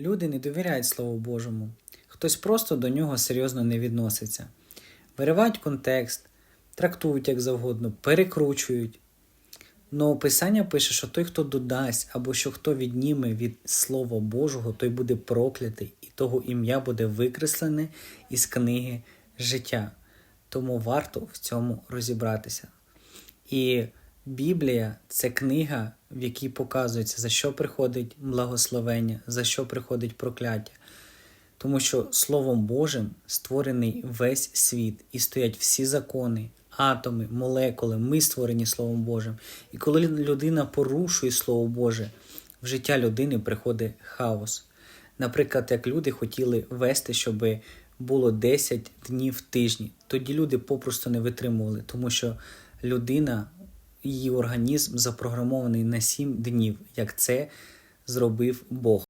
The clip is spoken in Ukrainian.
Люди не довіряють Слову Божому, хтось просто до нього серйозно не відноситься. Виривають контекст, трактують як завгодно, перекручують. Но Писання пише, що той, хто додасть, або що хто відніме від Слова Божого, той буде проклятий, і того ім'я буде викреслене із книги життя. Тому варто в цьому розібратися. І Біблія це книга, в якій показується, за що приходить благословення, за що приходить прокляття. Тому що Словом Божим створений весь світ і стоять всі закони, атоми, молекули. Ми створені Словом Божим. І коли людина порушує Слово Боже, в життя людини приходить хаос. Наприклад, як люди хотіли вести, щоб було 10 днів в тижні, тоді люди попросту не витримували, тому що людина, її організм запрограмований на 7 днів, як це зробив Бог.